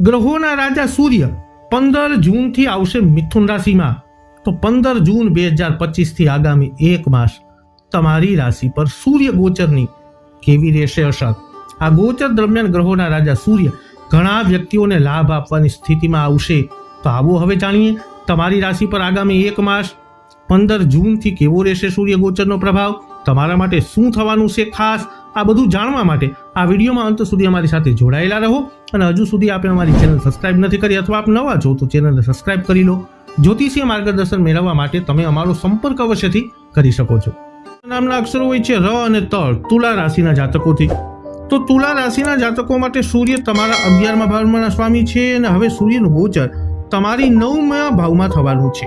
ગ્રહોના રાજા સૂર્ય પંદર જૂનથી આવશે મિથુન રાશિમાં. તો પંદર જૂન બે હજાર પચીસથી આગામી એક માસ તમારી રાશિ પર સૂર્ય ગોચરની કેવી રહેશે અસર? આ ગોચર દરમિયાન ગ્રહોના રાજા સૂર્ય ઘણા વ્યક્તિઓને લાભ આપવાની સ્થિતિમાં આવશે. તો આવો હવે જાણીએ તમારી રાશિ પર આગામી એક માસ પંદર જૂનથી કેવો રહેશે સૂર્ય ગોચરનો પ્રભાવ? તમારા માટે શું થવાનું છે ખાસ? આ બધું જાણવા માટે આ વિડીયોમાં અંત સુધી અમારી સાથે જોડાયેલા રહો અને હજુ સુધી આપે અમારી ચેનલ સબસ્ક્રાઇબ નથી કરી અથવા આપ નવા છો તો ચેનલને સબસ્ક્રાઇબ કરી લો. જ્યોતિષીય માર્ગદર્શન મેળવવા માટે તમે અમારો સંપર્ક અવશ્યથી કરી શકો છો. નામના અક્ષરો હોય છે ર અને તળ, તુલા રાશિના જાતકોથી. તો તુલા રાશિના જાતકો માટે સૂર્ય તમારા અગિયારમા ભાવમાં સ્વામી છે અને હવે સૂર્યનું ગોચર તમારી નવમા ભાવમાં થવાનું છે.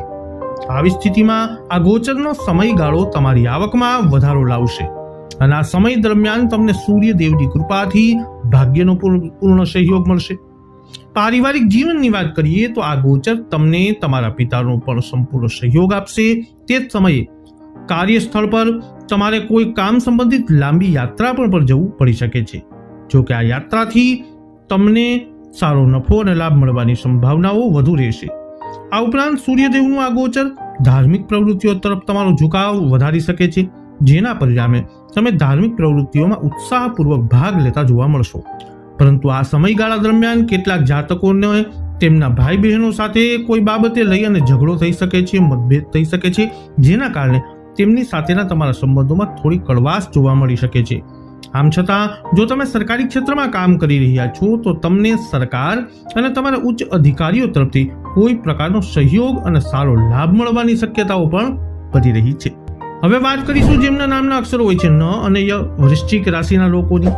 આવી સ્થિતિમાં આ ગોચરનો સમયગાળો તમારી આવકમાં વધારો લાવશે. અને આ સમય દરમિયાન તમને સૂર્યદેવની કૃપાથી ભાગ્યનો પૂર્ણ સહયોગ મળશે. પારિવારિક જીવનની વાત કરીએ તો આ ગોચર તમને તમારા પિતાનો પણ સંપૂર્ણ સહયોગ આપશે. તે જ સમયે કાર્યસ્થળ પર તમારે કોઈ કામ સંબંધિત લાંબી યાત્રા પર પણ જવું પડી શકે છે. જો કે આ યાત્રાથી તમને સારો નફો અને લાભ મળવાની સંભાવનાઓ વધુ રહેશે. આ ઉપરાંત સૂર્યદેવનું આ ગોચર ધાર્મિક પ્રવૃત્તિઓ તરફ તમારો ઝુકાવ વધારી શકે છે. જેના પરિણામે તમે ધાર્મિક પ્રવૃત્તિઓમાં ઉત્સાહપૂર્વક ભાગ લેતા જોવા મળશો. પરંતુ આ સમયગાળા દરમિયાન કેટલાક જાતકોને તેમના ભાઈ બહેનો સાથે કોઈ બાબતે લઈ અને ઝઘડો થઈ શકે છે, મતભેદ થઈ શકે છે, જેના કારણે તેમની સાથેના તમારા સંબંધોમાં થોડી કડવાશ જોવા મળી શકે છે. આમ છતાં, જો તમે સરકારી ક્ષેત્રમાં કામ કરી રહ્યા છો, તો તમને સરકાર અને તમારા ઉચ્ચ અધિકારીઓ તરફથી કોઈ પ્રકારનો સહયોગ અને સારો લાભ મળવાની શક્યતાઓ પણ વધી રહી છે. હવે વાત કરીશું જેમના નામના અક્ષરો હોય છે ન અને ય વૃશ્ચિક રાશિના લોકોની.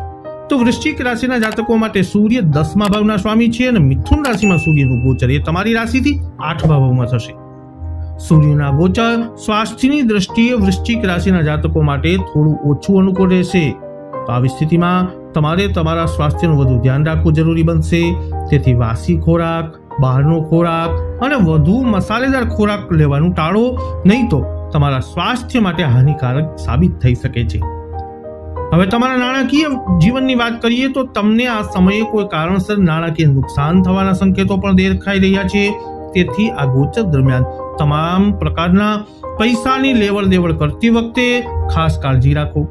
તો વૃશ્ચિક રાશિના જાતકો માટે સૂર્ય દસમા ભાવના સ્વામી છે અને મિથુન રાશિમાં સૂર્યનું ગોચર એ તમારી રાશિથી આઠમા ભાવમાં થશે. સૂર્યના ગોચર સ્વાસ્થ્યની દ્રષ્ટિએ વૃશ્ચિક રાશિના જાતકો માટે થોડું ઓછું અનુકૂળ રહેશે. તો આવી સ્થિતિમાં તમારે તમારા સ્વાસ્થ્યનું વધુ ધ્યાન રાખવું જરૂરી બનશે. તેથી વાસી ખોરાક, બહારનો ખોરાક અને વધુ મસાલેદાર ખોરાક લેવાનું ટાળો. નહીં તો તમારા સ્વાસ્થ્ય માટે હાનિકારક સાબિત થઈ શકે છે. હવે તમારા નાણાકીય જીવનની વાત કરીએ તો તમને આ સમયે કોઈ કારણસર નાણાકીય નુકસાન થવાના સંકેતો પણ દેખાઈ રહ્યા છે. તેથી આ ગોચર દરમિયાન તમામ પ્રકારના પૈસાની લેવડ દેવડ કરતી વખતે ખાસ કાળજી રાખો.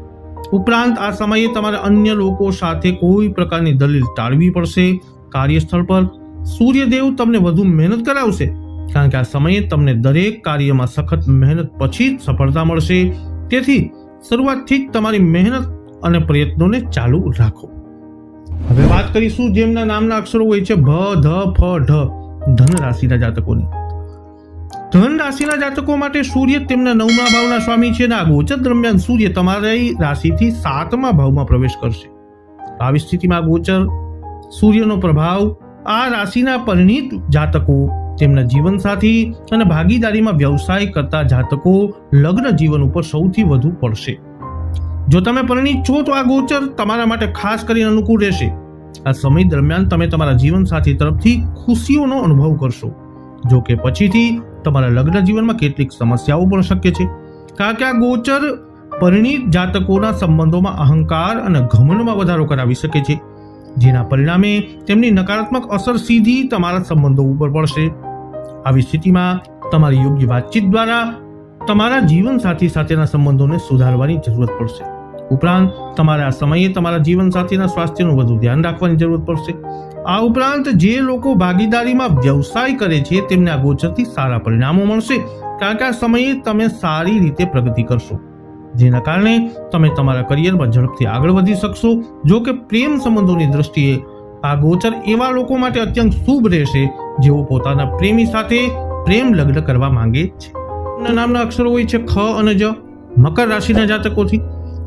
ઉપરાંત આ સમયે તમારે અન્ય લોકો સાથે કોઈ પ્રકારની દલીલ ટાળવી પડશે. કાર્યસ્થળ પર સૂર્યદેવ તમને વધુ મહેનત કરાવશે. કારણ કે આ સમયે તમને દરેક કાર્યમાં સખત મહેનત પછી જ સફળતા મળશે. તેથી શરૂઆતથી જ તમારી મહેનત અને પ્રયત્નોને ચાલુ રાખો. હવે વાત કરીશું જેમના નામના અક્ષરો હોય છે ભ, ધ, ફ, ઢ, ધન રાશિના જાતકોની. ધન રાશિના જાતકો માટે સૂર્ય તેમના નવમા ભાવના સ્વામી છે અને આ ગોચર દરમિયાન સૂર્ય તમારી રાશિથી સાતમા ભાવમાં પ્રવેશ કરશે. આવી સ્થિતિમાં ગોચર સૂર્યનો પ્રભાવ આ રાશિના પરિણીત જાતકો તેમના જીવનસાથી અને ભાગીદારીમાં વ્યવસાય કરતા જાતકો લગ્ન જીવન ઉપર સૌથી વધુ પડશે. જો તમે પરિણીત છો તો આ ગોચર તમારા માટે ખાસ કરીને અનુકૂળ રહેશે. આ સમય દરમિયાન તમે તમારા જીવનસાથી તરફથી ખુશીઓનો અનુભવ કરશો. જો કે પછીથી તમારા લગ્ન જીવનમાં કેટલીક સમસ્યાઓ પણ શક્ય છે. કારણ કે આ ગોચર પરિણીત જાતકોના સંબંધોમાં અહંકાર અને ઘમંડમાં વધારો કરાવી શકે છે. જેના પરિણામે તેમની નકારાત્મક અસર સીધી તમારા સંબંધો ઉપર પડશે. આવી સ્થિતિમાં તમારી યોગ્ય વાતચીત દ્વારા તમારા જીવનસાથી સાથેના સંબંધોને સુધારવાની જરૂરત પડશે. ઉપરાંત તમારે સમયે તમારા જીવનસાથીના સ્વાસ્થ્યનું વધુ ધ્યાન રાખવાની જરૂરત પડશે. આ ઉપરાંત જે લોકો ભાગીદારીમાં વ્યવસાય કરે છે તેમને આ ગોચરથી સારા પરિણામો મળશે. કારણ કે આ સમયે તમે સારી રીતે પ્રગતિ કરશો. જેના કારણે તમે તમારા કરિયરમાં ઝડપથી આગળ વધી શકશો. જો કે પ્રેમ સંબંધોની દ્રષ્ટિએ આ ગોચર એવા લોકો માટે અત્યંત શુભ રહેશે જેઓ પોતાના પ્રેમી સાથે પ્રેમ લગ્ન કરવા માંગે છે. નામના અક્ષરો હોય છે ખ અને જ. મકર રાશિના જાતકોથી.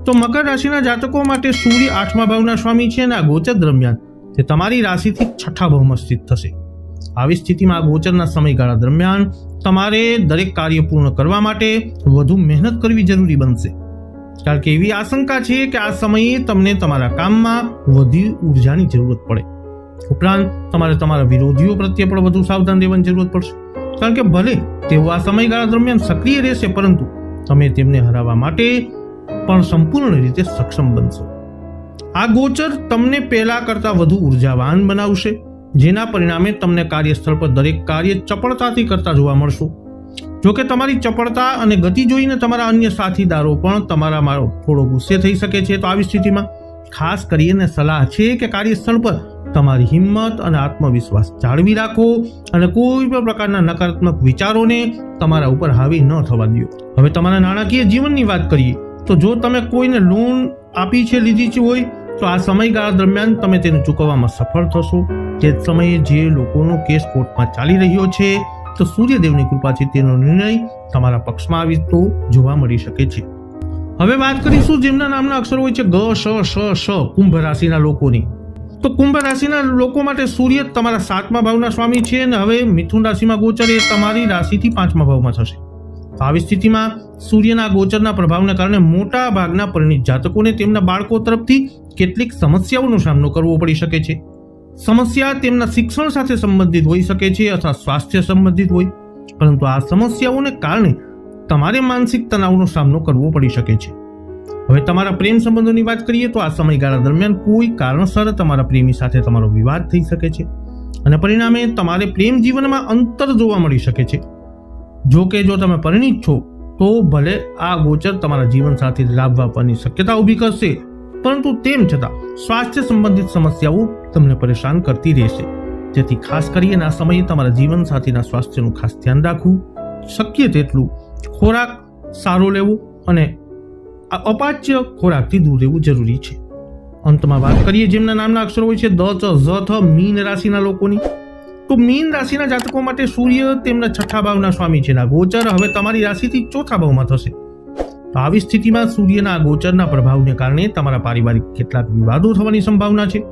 તો મકર રાશિના જાતકો માટે સૂર્ય આઠમા ભાવના સ્વામી છે અને આ ગોચર દરમિયાન તે તમારી રાશિથી છઠ્ઠા ભાવમાં સ્થિત થશે. આવી સ્થિતિમાં આ ગોચરના સમયગાળા દરમિયાન તમારે દરેક કાર્ય પૂર્ણ કરવા માટે વધુ મહેનત કરવી જરૂરી બનશે. કારણ કે એવી આશંકા છે કે આ સમયે તમને તમારા કામમાં વધુ ઉર્જાની જરૂરત પડે. ઉપરાંત તમારે તમારા વિરોધીઓ પ્રત્યે પણ વધુ સાવધાન રહેવાની જરૂરત પડશે. કારણ કે ભલે તેઓ આ સમયગાળા દરમિયાન સક્રિય રહેશે, પરંતુ તમે તેમને હરાવવા માટે પણ સંપૂર્ણ રીતે સક્ષમ બનશો. આ ગોચર તમને પહેલા કરતાં વધુ ઉર્જાવાન બનાવશે, જેના પરિણામે તમને કાર્યસ્થળ પર દરેક કાર્ય ચપળતાથી કરતા જોવા મળશો. જોકે તમારી ચપળતા અને ગતિ જોઈને તમારા અન્ય સાથીદારો પણ તમારા મારો થોડો ગુસ્સે થઈ શકે છે. તો આવી સ્થિતિમાં ખાસ કરીને સલાહ છે કે કાર્યસ્થળ પર તમારી હિંમત અને આત્મવિશ્વાસ જાળવી રાખો અને કોઈ પણ પ્રકારના નકારાત્મક વિચારોને તમારા ઉપર હાવી ન થવા દો. હવે તમારા નાણાકીય જીવનની વાત કરીએ તો જો તમે કોઈને લોન આપી છે, લીધી છે હોય, તો આ સમયગાળા દરમિયાન તમે તેને ચૂકવવામાં સફળ થશો. તે સમયે જે લોકોનો કેસ કોર્ટમાં ચાલી રહ્યો છે તો સૂર્યદેવની કૃપાથી તેનો નિર્ણય તમારા પક્ષમાં આવી તો જોવા મળી શકે છે. હવે વાત કરીશું જેમના નામના અક્ષરો હોય છે ગ, શ શ શ, કુંભ રાશિના લોકોની. તો કુંભ રાશિના લોકો માટે સૂર્ય તમારા સાતમા ભાવના સ્વામી છે અને હવે મિથુન રાશિમાં ગોચર એ તમારી રાશિથી પાંચમા ભાવમાં થશે. આવી સ્થિતિમાં સૂર્યના ગોચરના પ્રભાવને કારણે મોટા ભાગના પરિણિત જાતકોને તેમના બાળકો તરફથી કેટલીક સમસ્યાઓનો સામનો કરવો પડી શકે છે. સમસ્યા તેમના શિક્ષણ સાથે સંબંધિત હોઈ શકે છે અથવા સ્વાસ્થ્ય સંબંધિત હોય. પરંતુ આ સમસ્યાઓને કારણે તમારે માનસિક તણાવનો સામનો કરવો પડી શકે છે. હવે તમારા પ્રેમ સંબંધોની વાત કરીએ તો આ સમયગાળા દરમિયાન કોઈ કારણસર તમારા પ્રેમી સાથે તમારો વિવાદ થઈ શકે છે. અને પરિણામે તમારે પ્રેમ જીવનમાં અંતર જોવા મળી શકે છે. જો કે જો તમે પરિણિત છો, તો ભલે આ ગોચર તમારા જીવન સાથે લાભ આપવાની શક્યતા ઊભી કરશે. પરંતુ તેમ છતાં સ્વાસ્થ્ય સંબંધિત સમસ્યાઓ તમને પરેશાન કરતી રહેશે. જેથી ખાસ કરીને આ સમયે તમારા જીવન સાથીના સ્વાસ્થ્યનું ખાસ ધ્યાન રાખવું શક્ય તેટલું ખોરાક સારો લેવો અને અપાચ્ય ખોરાકથી દૂર રહેવું જરૂરી છે. અંતમાં વાત કરીએ, જેમના નામના અક્ષરો હોય છે, દ, ચ, ઝ, થ, મીન રાશિના લોકોની. તો મીન રાશિના જાતકો માટે સૂર્ય તેમના છઠ્ઠા ભાવના સ્વામી છે. ગોચર હવે તમારી રાશિથી ચોથા ભાવમાં થશે. તો આવી સ્થિતિમાં સૂર્યના ગોચરના પ્રભાવને કારણે તમારા પારિવારિક કેટલાક વિવાદો થવાની સંભાવના છે.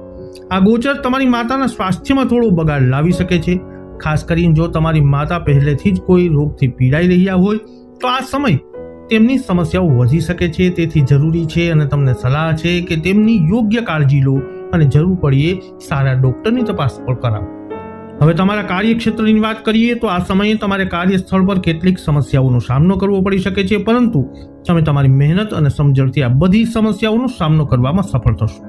આ ગોચર તમારી માતાના સ્વાસ્થ્યમાં થોડો બગાડ લાવી શકે છે. ખાસ કરીને જો તમારી માતા પહેલેથી જ કોઈ રોગથી પીડાઈ રહ્યા હોય, તો આ સમય તેમની સમસ્યાઓ વધી શકે છે. તેથી જરૂરી છે અને તમને સલાહ છે કે તેમની યોગ્ય કાળજી લો અને જરૂર પડીએ સારા ડૉક્ટરની તપાસ પણ કરાવો. હવે તમારા કાર્યક્ષેત્રની વાત કરીએ તો આ સમયે તમારે કાર્યસ્થળ પર કેટલીક સમસ્યાઓનો સામનો કરવો પડી શકે છે, પરંતુ તમે તમારી મહેનત અને સમજણથી આ બધી સમસ્યાઓનો સામનો કરવામાં સફળ થશો.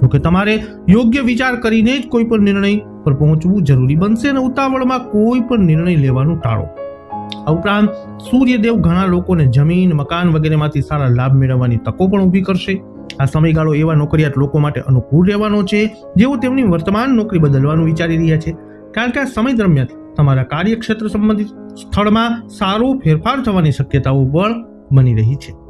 જોકે તમારે યોગ્ય વિચાર કરીને જ કોઈ પણ નિર્ણય પર પહોંચવું જરૂરી બનશે અને ઉતાવળમાં કોઈ પણ નિર્ણય લેવાનું ટાળો. આ ઉપરાંત સૂર્યદેવ ઘણા લોકોને જમીન, મકાન વગેરેમાંથી સારા લાભ મેળવવાની તકો પણ ઊભી કરશે. આ સમયગાળો એવા નોકરિયાત લોકો માટે અનુકૂળ રહેવાનો છે, જેઓ તેમની વર્તમાન નોકરી બદલવાનું વિચારી રહ્યા છે. કારણ કે આ સમય દરમિયાન તમારા કાર્યક્ષેત્ર સંબંધિત સ્થળમાં સારો ફેરફાર થવાની શક્યતાઓ પણ બની રહી છે.